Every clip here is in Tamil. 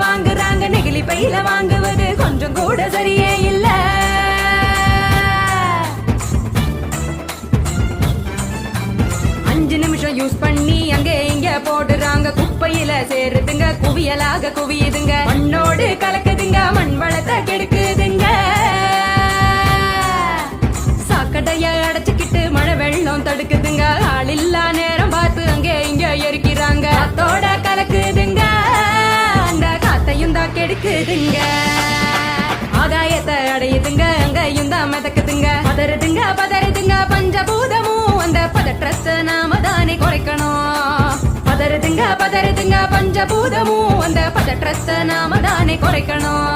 வாங்குறாங்க நெகிழி பையில வாங்குவது கொஞ்சம் கூட சரியே இல்ல. அஞ்சு நிமிஷம் யூஸ் பண்ணி அங்கே இங்க போடுறாங்க குப்பையில சேருதுங்க குவியலாக குவியுதுங்க. எடுக்குதுங்க. ஆதாயத்தை அடையுதுங்க அங்கையும் தான் மிதக்குதுங்க. பதறுதுங்க பதறுதுங்க பஞ்சபூதமும் அந்த பதற்றத்தை நாம தானே குறைக்கணும். பதறுதுங்க பதறுதுங்க பஞ்சபூதமும் அந்த பதற்றத்தை நாம தானே குறைக்கணும்.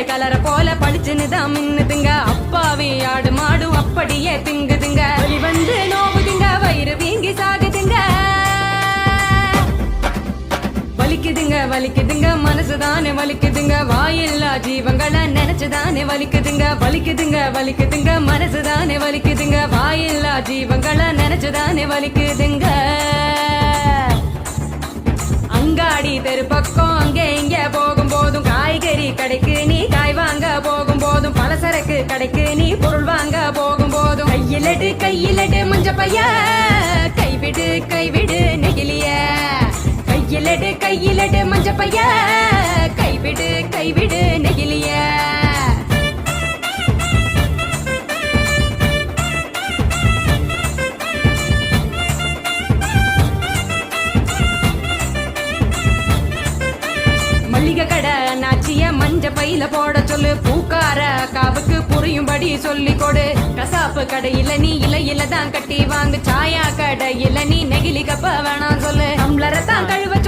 மிட்டாய் கலர போல படிச்சுன்னு தான் மின்னுதுங்க. அப்பாவி ஆடு மாடு அப்படியே திங்குதுங்க. வலி வந்து நோவுதுங்க வயிறு வீங்கி சாகுதுங்க. வலிக்குதுங்க வலிக்குதுங்க மனசுதானே வலிக்குதுங்க. வாயில்லா ஜீவங்களை நினைச்சுதானே வலிக்குதுங்க. வலிக்குதுங்க வலிக்குதுங்க மனசுதானே வலிக்குதுங்க. வாயில்லா ஜீவங்களை நினைச்சுதானே வலிக்குதுங்க. அங்காடி தெரு பக்கம் கடைக்கு நீ பொருள் வாங்க போகும் போதும் கையிலடு கையிலடு மஞ்ச பைய. கைவிடு கைவிடு நெகிலிய கையிலடு கையிலடு மஞ்ச பைய. கைவிடு கைவிடு நெகிழிய. மல்லிகை கடை நாச்சிய பையில போட சொல்லு. பூக்கார காவுக்கு புரியும்படி சொல்லி கொடு. கசாப்பு கடையில நீ இலையில தான் கட்டி வாங்கு. சாயா கடையில நீ நெகிழி கப்ப வேணாம் சொல்லு. டம்ளரை தான் கழுவ